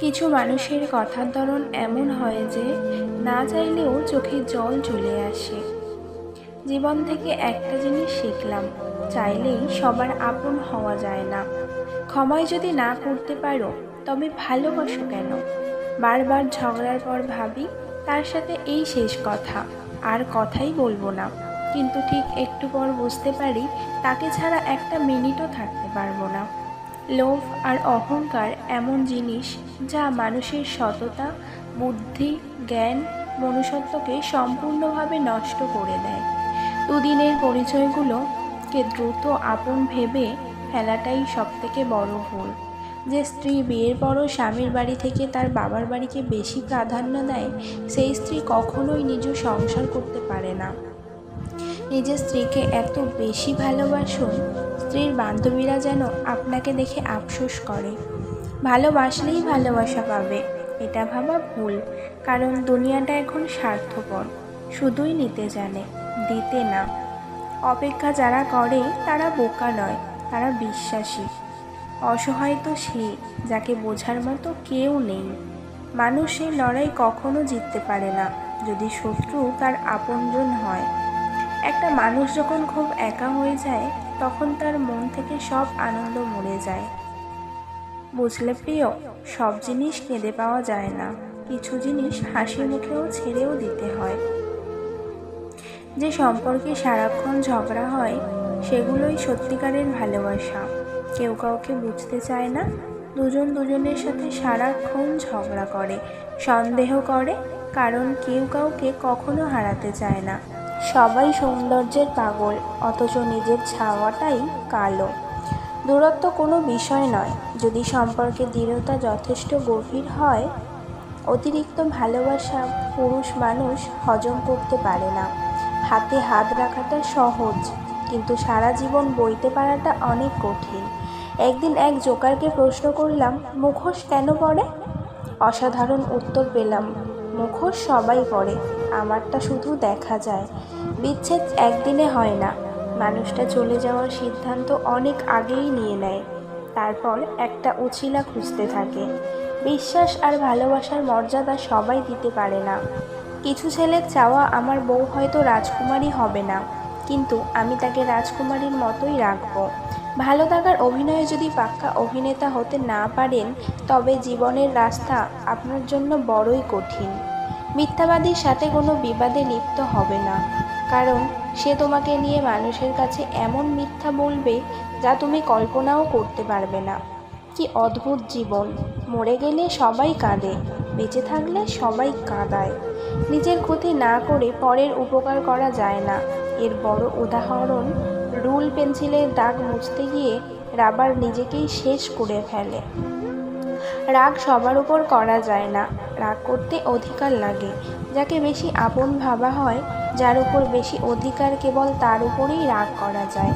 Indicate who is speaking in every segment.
Speaker 1: কিছু মানুষের কথার ধরন এমন হয় যে, না চাইলেও চোখে জল চলে আসে। জীবন থেকে একটা জিনিস শিখলাম, চাইলেই সবার আপন হওয়া যায় না। ক্ষমায় যদি না করতে পারো, তবে ভালোবাসো কেন? বারবার ঝগড়ার পর ভাবি, তার সাথে এই শেষ কথা, আর কথাই বলব না। কিন্তু ঠিক একটু পর বুঝতে পারি, তাকে ছাড়া একটা মিনিটও থাকতে পারব না। লোভ আর অহংকার এমন জিনিস যা মানুষের সততা, বুদ্ধি, জ্ঞান, মনুষ্যত্বকে সম্পূর্ণভাবে নষ্ট করে দেয়। দুদিনের পরিচয়গুলোকে দ্রুত আপন ভেবে ফেলাটাই সবথেকে বড় ভুল। যে স্ত্রী বিয়ের পরও স্বামীর বাড়ি থেকে তার বাবার বাড়িকে বেশি প্রাধান্য দেয়, সেই স্ত্রী কখনোই নিজ সংসার করতে পারে না। নিজের স্ত্রীকে এত বেশি ভালোবাসুন স্ত্রীর বান্ধবীরা যেন আপনাকে দেখে আফসোস করে। ভালোবাসলেই ভালোবাসা পাবে, এটা ভাবা ভুল, কারণ দুনিয়াটা এখন স্বার্থপর, শুধুই নিতে জানে, দিতে না। অপেক্ষা যারা করে, তারা বোকা নয়, তারা বিশ্বাসী। অসহায় তো সে, যাকে বোঝার মতো কেউ নেই। মানুষ সেই লড়াই কখনো জিততে পারে না, যদি শত্রু তার আপনজন হয়। একটা মানুষ যখন খুব একা হয়ে যায় তখন তার মন থেকে সব আনন্দ মরে যায়। বুঝলে প্রিয়, সব জিনিস কেঁদে পাওয়া যায় না। কিছু জিনিস হাসি মুখেও ছেড়েও দিতে হয়। যে সম্পর্কে সারাক্ষণ ঝগড়া হয়, সেগুলোই সত্যিকারের ভালোবাসা। কেউ কাউকে বুঝতে চায় না, দুজন দুজনের সাথে সারাক্ষণ ঝগড়া করে, সন্দেহ করে, কারণ কেউ কাউকে কখনো হারাতে চায় না। সবাই সৌন্দর্যের পাগল, অথচ নিজের ছাওয়াটাই কালো। দূরত্ব কোনো বিষয় নয়। যদি সম্পর্কে দৃঢ়তা যথেষ্ট গভীর হয়, অতিরিক্ত ভালোবাসা পুরুষ মানুষ হজম করতে পারে না। হাতে হাত রাখাটা সহজ, কিন্তু সারা জীবন বইতে পারাটা অনেক কঠিন। একদিন এক জোকারকে প্রশ্ন করলাম, মুখোশ কেন পড়ে? অসাধারণ উত্তর পেলাম। মুখোশ সবাই পড়ে। আমারটা শুধু দেখা যায়। বিচ্ছেদ একদিনে হয় না। মানুষটা চলে যাওয়ার সিদ্ধান্ত অনেক আগেই নিয়ে নেয়। তারপর একটা উছিলা খুঁজতে থাকে। বিশ্বাস আর ভালোবাসার মর্যাদা সবাই দিতে পারে না। কিছু ছেলের চাওয়া আমার বউ হয়তো রাজকুমারী হবে না, কিন্তু আমি তাকে রাজকুমারীর মতোই রাখব। ভালো থাকার অভিনয়ে যদি পাক্কা অভিনেতা হতে না পারেন, তবে জীবনের রাস্তা আপনার জন্য বড়ই কঠিন। মিথ্যাবাদীর সাথে কোনো বিবাদে লিপ্ত হবে না। কারণ, সে তোমাকে নিয়ে মানুষের কাছে এমন মিথ্যা বলবে যা তুমি কল্পনাও করতে পারবে না। কি অদ্ভুত জীবন। মরে গেলে সবাই কাঁদে, বেঁচে থাকলে সবাই কাঁদায়। নিজের ক্ষতি না করে পরের উপকার করা যায় না। এর বড় উদাহরণ, রুল পেন্সিলের দাগ মুছতে গিয়ে রাবার নিজেকেই শেষ করে ফেলে। রাগ সবার উপর করা যায় না। রাগ করতে অধিকার লাগে। যাকে বেশি আপন ভাবা হয়, যার উপর বেশি অধিকার কেবল তার উপরেই রাগ করা যায়।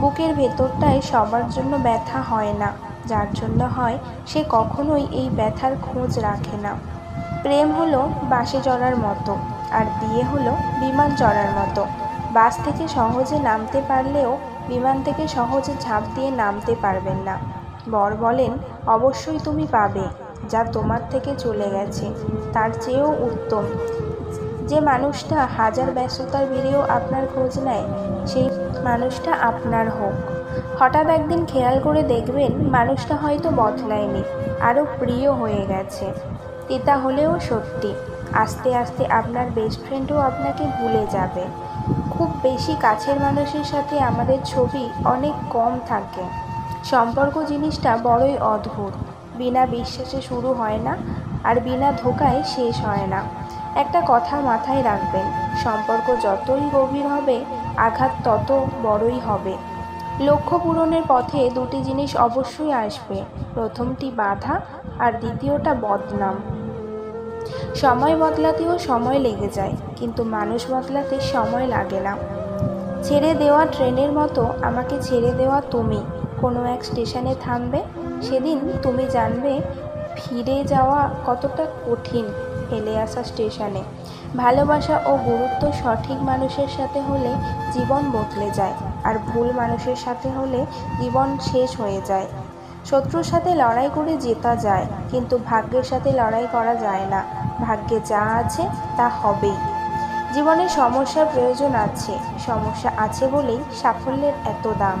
Speaker 1: বুকের ভেতরটায় সবার জন্য ব্যথা হয় না। যার জন্য হয়, সে কখনোই এই ব্যথার খোঁজ রাখে না। প্রেম হলো বাসে চড়ার মতো, আর বিয়ে হলো বিমান চড়ার মতো। বাস থেকে সহজে নামতে পারলেও বিমান থেকে সহজে ঝাঁপ দিয়ে নামতে পারবেন না। বর বলেন, অবশ্যই তুমি পাবে, যা তোমার থেকে চলে গেছে, তার চেয়েও উত্তম। যে মানুষটা হাজার ব্যস্ততার ভিড়েও আপনার খোঁজ নেয়, সেই মানুষটা আপনার হোক। হঠাৎ একদিন খেয়াল করে দেখবেন, মানুষটা হয়তো বদলায়নি, আরও প্রিয় হয়ে গেছে। তিতা হলেও সত্যি, আস্তে আস্তে আপনার বেস্ট ফ্রেন্ডও আপনাকে ভুলে যাবে। খুব বেশি কাছের মানুষের সাথে আমাদের ছবি অনেক কম থাকে। সম্পর্ক জিনিসটা বড়ই অদ্ভুত। বিনা বিশ্বাসে শুরু হয় না আর বিনা ধোকায় শেষ হয় না। একটা কথা মাথায় রাখবেন, সম্পর্ক যতই গভীর হবে, আঘাত তত বড়ই হবে। লক্ষ্য পূরণের পথে দুটি জিনিস অবশ্যই আসবে, প্রথমটি বাধা আর দ্বিতীয়টা বদনাম। সময় বদলাতেও সময় লেগে যায়, কিন্তু মানুষ বদলাতে সময় লাগে না। ছেড়ে দেওয়া ট্রেনের মতো, আমাকে ছেড়ে দেওয়া তুমি। কোনো এক স্টেশনে থামবে, সেদিন তুমি জানবে ফিরে যাওয়া কতটা কঠিন ফেলে আসা স্টেশনে। ভালোবাসা ও গুরুত্ব সঠিক মানুষের সাথে হলে জীবন বদলে যায়, আর ভুল মানুষের সাথে হলে জীবন শেষ হয়ে যায়। শত্রুর সাথে লড়াই করে জেতা যায়, কিন্তু ভাগ্যের সাথে লড়াই করা যায় না। ভাগ্যে যা আছে, তা হবেই। জীবনে সমস্যার প্রয়োজন আছে, সমস্যা আছে বলেই সাফল্যের এত দাম।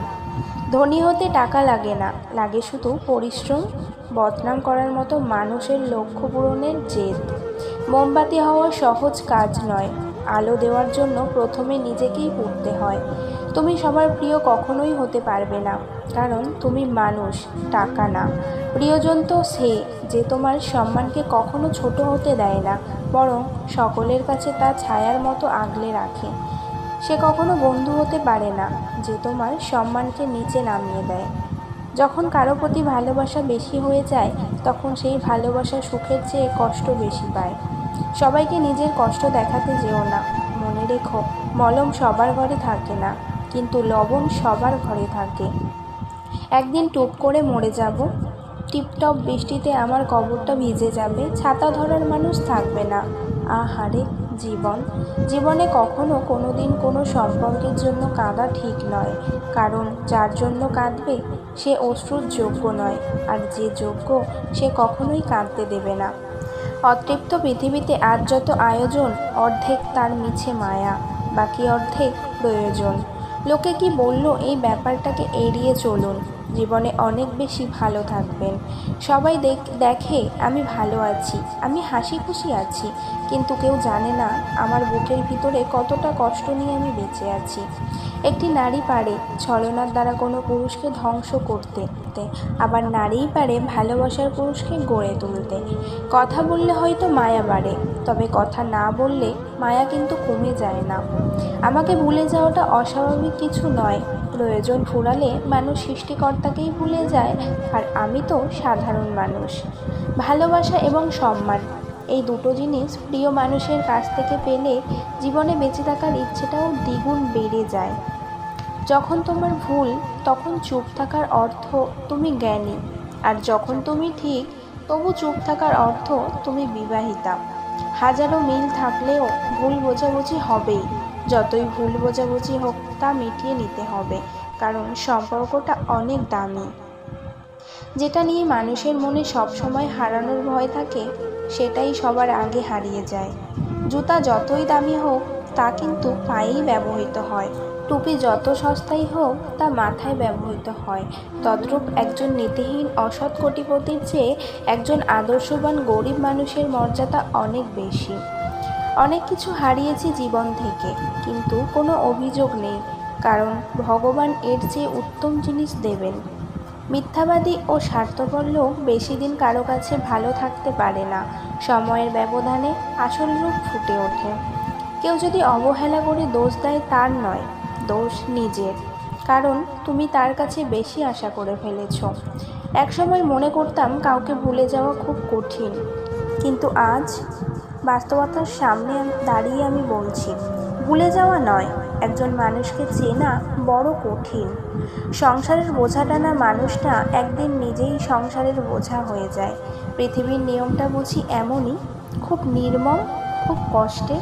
Speaker 1: ধনী হতে টাকা লাগে না, লাগে শুধু পরিশ্রম, বদনাম করার মতো মানুষের লক্ষ্য পূরণের জেদ। মোমবাতি হওয়া সহজ কাজ নয়, আলো দেওয়ার জন্য প্রথমে নিজেকেই পড়তে হয়। তুমি সবার প্রিয় কখনোই হতে পারবে না, কারণ তুমি মানুষ, টাকা না। প্রিয়জন তো সে যে তোমার সম্মানকে কখনো ছোট হতে দেয় না, বরং সকলের কাছে তা ছায়ার মতো আগলে রাখে। সে কখনো বন্ধু হতে পারে না, যে তোমার সম্মানকে নিচে নামিয়ে দেয়। যখন কারও প্রতি ভালোবাসা বেশি হয়ে যায়, তখন সেই ভালোবাসা সুখের চেয়ে কষ্ট বেশি পায়। সবাইকে নিজের কষ্ট দেখাতে যেও না। মনে রেখো, মলম সবার ঘরে থাকে না, কিন্তু লবণ সবার ঘরে থাকে। একদিন টুপ করে মরে যাব। টিপটপ বৃষ্টিতে আমার কবরটা ভিজে যাবে, ছাতা ধরার মানুষ থাকবে না। আহারে জীবন। জীবনে কখনো কোনো দিন কোনো সম্পর্কের জন্য কাঁদা ঠিক নয়। কারণ যার জন্য কাঁদবে, সে অশ্রুর যোগ্য নয়, আর যে যোগ্য, সে কখনোই কাঁদতে দেবে না। অতৃপ্ত পৃথিবীতে আজ যত আয়োজন, অর্ধেক তার মিছে মায়া, বাকি অর্ধেক প্রয়োজন। লোকে কি বলল, এই ব্যাপারটাকে এড়িয়ে চলুন জীবনে অনেক বেশি ভালো থাকবেন। সবাই দেখ আমি ভালো আছি, আমি হাসি খুশি আছি, কিন্তু কেউ জানে না আমার বুকের ভিতরে কতটা কষ্ট নিয়ে আমি বেঁচে আছি। একটি নারী পারে ছলনার দ্বারা কোনো পুরুষকে ধ্বংস করতে, আবার নারীই পারে ভালোবাসার পুরুষকে গড়ে তুলতে। কথা বললে হয়তো মায়া বাড়ে, তবে কথা না বললে মায়া কিন্তু কমে যায় না। আমাকে ভুলে যাওয়াটা অস্বাভাবিক কিছু নয়। প্রয়োজন ফুরালে মানুষ সৃষ্টিকর্তাকেই ভুলে যায়, আর আমি তো সাধারণ মানুষ। ভালোবাসা এবং সম্মান, এই দুটো জিনিস প্রিয় মানুষের কাছ থেকে পেলে জীবনে বেঁচে থাকার ইচ্ছেটাও দ্বিগুণ বেড়ে যায়। যখন তোমার ভুল, তখন চুপ থাকার অর্থ তুমি জ্ঞানী, আর যখন তুমি ঠিক, তবু চুপ থাকার অর্থ তুমি বিবাহিতা। হাজারো মিল থাকলেও ভুল বোঝাবুঝি হবেই। যতই ভুল বোঝাবুঝি হোক তা মিটিয়ে নিতে হবে, কারণ সম্পর্কটা অনেক দামি। যেটা নিয়ে মানুষের মনে সবসময় হারানোর ভয় থাকে, সেটাই সবার আগে হারিয়ে যায়। জুতা যতই দামি হোক, তা কিন্তু পায়েই ব্যবহৃত হয়। টুপি যত সস্তাই হোক, তা মাথায় ব্যবহৃত হয়। তদ্রূপ একজন নীতিহীন, অসৎ কোটিপতির চেয়ে একজন আদর্শবান, গরিব মানুষের মর্যাদা অনেক বেশি। অনেক কিছু হারিয়েছি জীবন থেকে, কিন্তু কোনো অভিযোগ নেই, কারণ ভগবান এর চেয়ে উত্তম জিনিস দেবেন। মিথ্যাবাদী ও স্বার্থপর লোক বেশি দিন কারও কাছে ভালো থাকতে পারে না, সময়ের ব্যবধানে আসল রূপ ফুটে ওঠে। কেউ যদি অবহেলা করে দোষ দেয় তার নয়, দোষ নিজের। কারণ তুমি তার কাছে বেশি আশা করে ফেলেছ। একসময় মনে করতাম কাউকে ভুলে যাওয়া খুব কঠিন, কিন্তু আজ বাস্তবতার সামনে দাঁড়িয়ে আমি বলছি, ভুলে যাওয়া নয়, একজন মানুষকে চেনা বড় কঠিন। সংসারের বোঝা টানা মানুষটা একদিন নিজেই সংসারের বোঝা হয়ে যায়। পৃথিবীর নিয়মটা বুঝি এমনই, খুব নির্মম, খুব কষ্টে।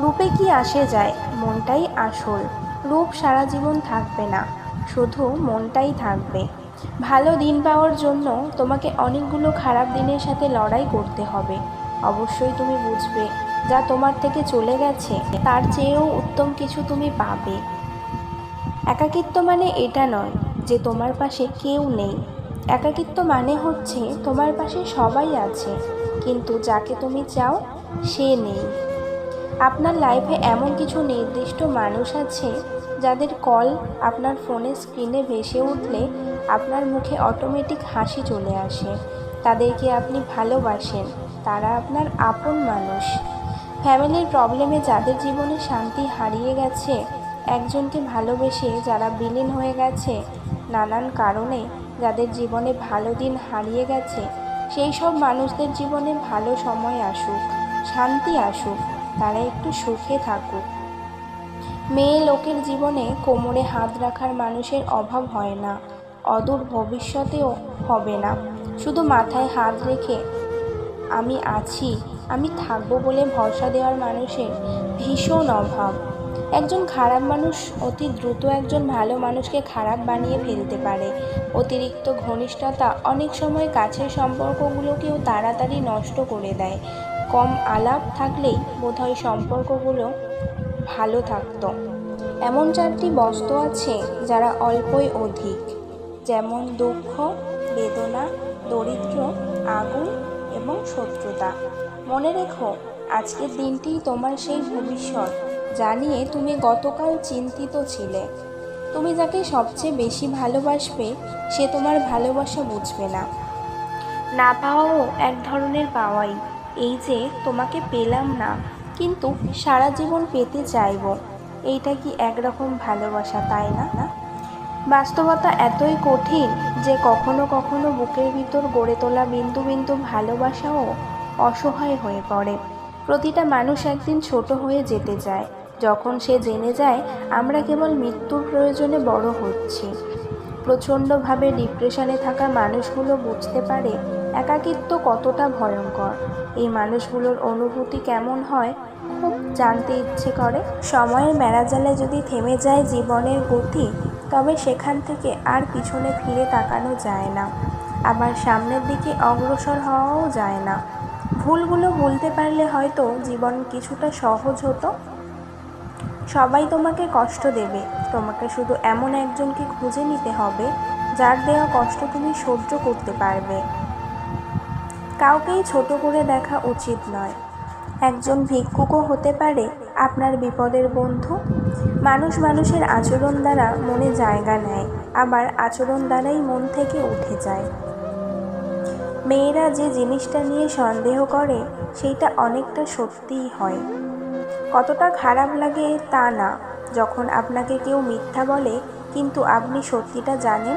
Speaker 1: রূপে কি আসে যায়, মনটাই আসল। রূপ সারা জীবন থাকবে না, শুধু মনটাই থাকবে। ভালো দিন পাওয়ার জন্য তোমাকে অনেকগুলো খারাপ দিনের সাথে লড়াই করতে হবে। অবশ্যই তুমি বুঝবে যা তোমার থেকে চলে গেছে, তার চেয়েও উত্তম কিছু তুমি পাবে। একাকিত্ব মানে এটা নয় যে তোমার পাশে কেউ নেই। একাকিত্ব মানে হচ্ছে তোমার পাশে সবাই আছে, কিন্তু যাকে তুমি চাও সে নেই। আপনার লাইফে এমন কিছু নির্দিষ্ট মানুষ আছে, যাদের কল আপনার ফোনের স্ক্রিনে ভেসে উঠলে আপনার মুখে অটোমেটিক হাসি চলে আসে। তাদেরকে আপনি ভালোবাসেন। তারা আপনার আপন মানুষ। ফ্যামিলির প্রবলেমে যাদের জীবনে শান্তি হারিয়ে গেছে, একজনকে ভালোবেসে যারা বিলীন হয়ে গেছে, নানান কারণে যাদের জীবনে ভালো দিন হারিয়ে গেছে, সেই সব মানুষদের জীবনে ভালো সময় আসুক, শান্তি আসুক, তারা একটু সুখে থাকুক। মেয়ে লোকের জীবনে কোমরে হাত রাখার মানুষের অভাব হয় না, অদূর ভবিষ্যতেও হবে না। শুধু মাথায় হাত রেখে আমি আছি, আমি থাকব বলে ভরসা দেওয়ার মানুষের ভীষণ অভাব। একজন খারাপ মানুষ অতি দ্রুত একজন ভালো মানুষকে খারাপ বানিয়ে ফেলতে পারে। অতিরিক্ত ঘনিষ্ঠতা অনেক সময় কাছের সম্পর্কগুলোকেও তাড়াতাড়ি নষ্ট করে দেয়। কম আলাপ থাকলেই বোধহয় সম্পর্কগুলো ভালো থাকত। এমন চারটি বস্তু আছে যারা অল্পই অধিক, যেমন দুঃখ, বেদনা, দরিদ্র, আগুন এবং শত্রুতা। মনে রেখো, আজকের দিনটিই তোমার সেই ভবিষ্যৎ, যা নিয়ে তুমি গতকাল চিন্তিত ছিলে। তুমি যাকে সবচেয়ে বেশি ভালোবাসবে, সে তোমার ভালোবাসা বুঝবে না। না পাওয়াও এক ধরনের পাওয়াই, এই যে তোমাকে পেলাম না, কিন্তু সারা জীবন পেতে চাইব। এইটা কি একরকম ভালোবাসা, তাই না? বাস্তবতা এতই কঠিন যে কখনো কখনো বুকের ভিতর গড়ে তোলা বিন্দু বিন্দু ভালোবাসাও অসহায় হয়ে পড়ে। প্রতিটা মানুষ একদিন ছোট হয়ে যেতে চায়। যখন সে জেনে যায়, আমরা কেবল মৃত্যুর প্রয়োজনে বড় হচ্ছি। প্রচণ্ডভাবে ডিপ্রেশনে থাকা মানুষগুলো বুঝতে পারে একাকিত্ব কতটা ভয়ঙ্কর। এই মানুষগুলোর অনুভূতি কেমন হয়, খুব জানতে ইচ্ছে করে। সময়ের মেরাজালে যদি থেমে যায় জীবনের গতি তবে সেখান থেকে আর পিছনে ফিরে তাকানো যায় না। আবার সামনের দিকে অগ্রসর হওয়াও যায় না। ভুলগুলো ভুলতে পারলে হয়তো জীবন কিছুটা সহজ হতো। সবাই তোমাকে কষ্ট দেবে। তোমাকে শুধু এমন একজনকে খুঁজে নিতে হবে, যার দেওয়া কষ্ট তুমি সহ্য করতে পারবে। কাউকেই ছোট করে দেখা উচিত নয়। একজন ভিক্ষুকও হতে পারে আপনার বিপদের বন্ধু। মানুষ মানুষের আচরণ দ্বারা মনে জায়গা নেয়, আবার আচরণ দ্বারাই মন থেকে উঠে যায়। মেয়েরা যে জিনিসটা নিয়ে সন্দেহ করে, সেইটা অনেকটা সত্যিই হয়। কতটা খারাপ লাগে তা না, যখন আপনাকে কেউ মিথ্যা বলে, কিন্তু আপনি সত্যিটা জানেন।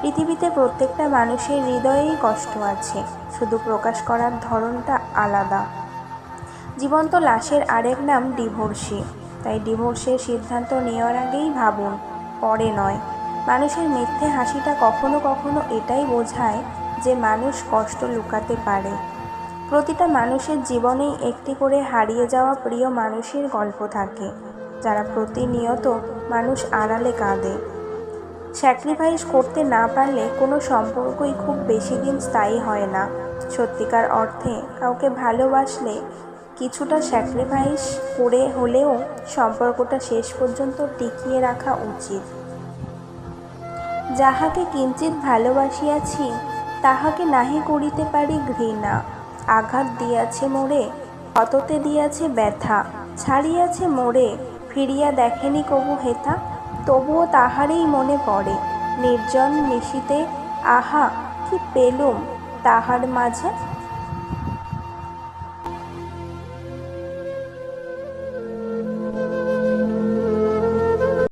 Speaker 1: পৃথিবীতে প্রত্যেকটা মানুষের হৃদয়েই কষ্ট আছে, শুধু প্রকাশ করার ধরনটা আলাদা। জীবন্ত লাশের আরেক নাম ডিভোর্সি। তাই ডিভোর্সের সিদ্ধান্ত নেওয়ার আগেই ভাবুন, পরে নয়। মানুষের মিথ্যে হাসিটা কখনো কখনো এটাই বোঝায় যে মানুষ কষ্ট লুকাতে পারে। প্রতিটা মানুষের জীবনেই একটি করে হারিয়ে যাওয়া প্রিয় মানুষের গল্প থাকে, যারা প্রতিনিয়ত মানুষ আড়ালে কাঁদে। স্যাক্রিফাইস করতে না পারলে কোনো সম্পর্কই খুব বেশি দিন স্থায়ী হয় না। সত্যিকার অর্থে কাউকে ভালোবাসলে কিছুটা স্যাক্রিফাইস করে হলেও সম্পর্কটা শেষ পর্যন্ত টিকিয়ে রাখা উচিত। যাহাকে কিঞ্চিত ভালোবাসিয়াছি, তাহাকে নাহি করিতে পারি ঘৃণা। আঘাত দিয়াছে মোরে ক্ষততে দিয়াছে ব্যথা। ছাড়িয়াছে মোরে, ফিরিয়া দেখেনি কবু হেথা তবুও তাহারই মনে পড়ে, নির্জন নিশিতে, আহা, কি পেলুম তাহার মাঝে?